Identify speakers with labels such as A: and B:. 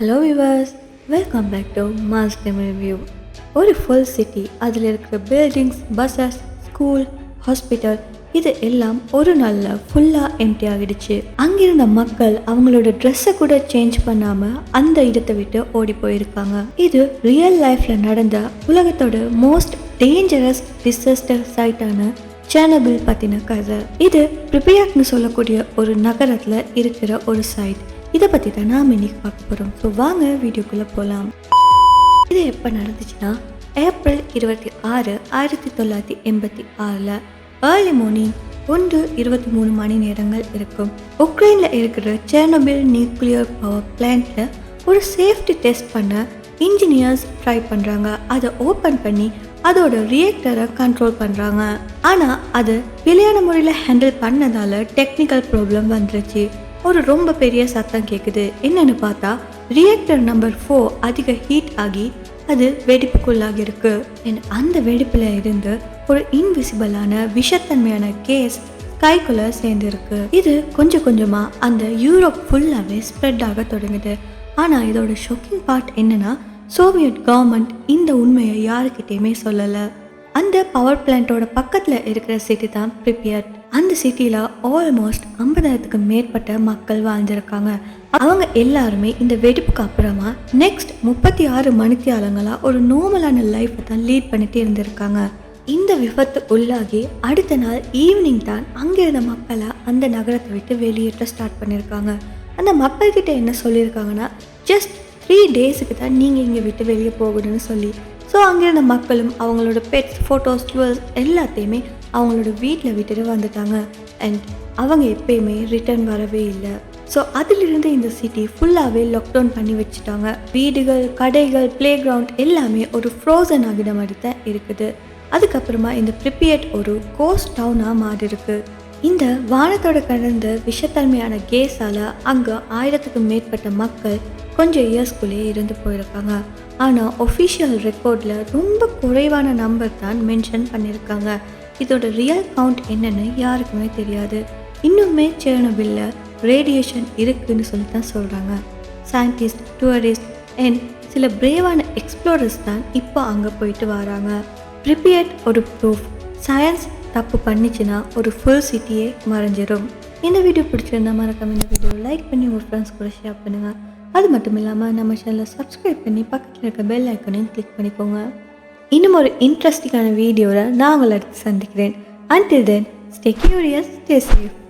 A: Hello viewers welcome back to mass Tamil view ஒரு full city அதில் இருக்கிற buildings buses school hospital இது எல்லாம் ஒரு நாளில் ஃபுல்லாக எம்டி ஆகிடுச்சு. அங்கிருந்த மக்கள் அவங்களோட ட்ரெஸ்ஸை கூட சேஞ்ச் பண்ணாமல் அந்த இடத்தை விட்டு ஓடி போயிருக்காங்க. இது ரியல் லைஃப்பில் நடந்த உலகத்தோட மோஸ்ட் டேஞ்சரஸ் டிசாஸ்டர் சைட்டான சேனபிள் பற்றின கதை. இது பிரிபியாக்னு சொல்லக்கூடிய ஒரு நகரத்தில் இருக்கிற ஒரு சைட் இதை பற்றி தான் நாம் இன்னைக்கு பார்க்க போகிறோம் ஸோ வாங்க வீடியோக்குள்ளே போகலாம் இது எப்போ நடந்துச்சுன்னா ஏப்ரல் இருபத்தி ஆறு ஆயிரத்தி தொள்ளாயிரத்தி எண்பத்தி ஆறில் ஏர்லி மார்னிங் ஒன்று இருபத்தி மூணு மணி நேரங்கள் இருக்கும். உக்ரைனில் இருக்கிற சேர்னபிள் நியூக்ளியர் பவர் பிளான்ட்டில் ஒரு சேஃப்டி டெஸ்ட் பண்ண இன்ஜினியர்ஸ் ட்ரை பண்ணுறாங்க அதை ஓப்பன் பண்ணி அதோட ரியாக்டரை கண்ட்ரோல் பண்ணுறாங்க ஆனால் அது பிழையான முறையில் ஹேண்டில் பண்ணதால் டெக்னிக்கல் ப்ராப்ளம் வந்துருச்சு. ஒரு ரொம்ப பெரிய சத்தம் கேட்குது என்னன்னு பார்த்தா ரியாக்டர் நம்பர் ஃபோர் அதிக ஹீட் ஆகி அது வெடிப்புக்குள்ளாக இருக்கு அந்த வெடிப்பில் இருந்து ஒரு இன்விசிபிளான விஷத்தன்மையான கேஸ் கைக்குள்ள சேர்ந்துருக்கு. இது கொஞ்சம் கொஞ்சமாக அந்த யூரோப் ஃபுல்லாகவே ஸ்ப்ரெட் ஆக தொடங்குது. ஆனால் இதோட ஷொக்கிங் பார்ட் என்னன்னா சோவியட் கவர்மெண்ட் இந்த உண்மையை யாருக்கிட்டேயுமே சொல்லலை. அந்த பவர் பிளான்ட்டோட பக்கத்தில் இருக்கிற சிட்டி தான் ப்ரிப்பேர்ட் அந்த சிட்டியில் ஆல்மோஸ்ட் ஐம்பதாயிரத்துக்கு மேற்பட்ட மக்கள் வாழ்ந்திருக்காங்க. அவங்க எல்லாருமே இந்த வெடிப்புக்கு அப்புறமா நெக்ஸ்ட் முப்பத்தி ஆறு மணித்தியாலங்களா ஒரு நார்மலான லைஃப்பை தான் லீட் பண்ணிட்டு இருந்திருக்காங்க. இந்த விபத்து உள்ளாகி அடுத்த நாள் ஈவினிங் தான் அங்கே இருந்த மக்களை அந்த நகரத்தை விட்டு வெளியேற்ற ஸ்டார்ட் பண்ணியிருக்காங்க அந்த மக்கள்கிட்ட என்ன சொல்லியிருக்காங்கன்னா ஜஸ்ட் த்ரீ டேஸுக்கு தான் நீங்கள் இங்கே விட்டு வெளியே போகணும்னு சொல்லி. ஸோ அங்கே இருந்த மக்களும் அவங்களோட பெட்ஸ் ஃபோட்டோஸ் ஜுவல்ஸ் எல்லாத்தையுமே அவங்களோட வீட்டில் விட்டுட்டு வந்துட்டாங்க. அண்ட் அவங்க எப்பயுமே ரிட்டர்ன் வரவே இல்லை. ஸோ அதிலிருந்து இந்த சிட்டி ஃபுல்லாகவே லாக்டவுன் பண்ணி வச்சுட்டாங்க. வீடுகள் கடைகள் ப்ளே கிரவுண்ட் எல்லாமே ஒரு ஃப்ரோசன் ஆகிட மாதிரி தான் இருக்குது. அதுக்கப்புறமா இந்த ப்ரிப்பியட் ஒரு கோஸ்ட் டவுனாக மாறி இருக்கு. இந்த வானத்தோட கடந்த விஷத்தன்மையான கேஸால் அங்கே ஆயிரத்துக்கும் மேற்பட்ட மக்கள் கொஞ்சம் இயர்ஸ்குள்ளேயே இருந்து போயிருக்காங்க. ஆனால் ஒஃபிஷியல் ரெக்கார்டில் ரொம்ப குறைவான நம்பர் தான் மென்ஷன் பண்ணியிருக்காங்க இதோட ரியல் கவுண்ட் என்னன்னு யாருக்குமே தெரியாது. இன்னுமே சேர்னபில்ல ரேடியேஷன் இருக்குன்னு சொல்லி தான் சொல்கிறாங்க சயின்டிஸ்ட் டூரிஸ்ட் அண்ட் சில பிரேவான எக்ஸ்ப்ளோரர்ஸ் தான் இப்போ அங்கே போயிட்டு வராங்க. ப்ரிப்பேர்ட் ஒரு ப்ரூஃப் சயின்ஸ் தப்பு பண்ணிச்சுன்னா ஒரு ஃபுல் சிட்டியே மறைஞ்சிரும். இந்த வீடியோ பிடிச்சிருந்தா மறக்காம இந்த வீடியோ லைக் பண்ணி உங்கள் ஃப்ரெண்ட்ஸ் கூட ஷேர் பண்ணுங்கள் அது மட்டும் இல்லாமல் நம்ம சேனலை சப்ஸ்கிரைப் பண்ணி பக்கத்தில் இருக்க பெல் ஐக்கனையும் கிளிக் பண்ணிக்கோங்க. இன்னும் ஒரு இன்ட்ரெஸ்டிங்கான வீடியோவில் நான் உங்களை சந்திக்கிறேன். Until then stay curious stay safe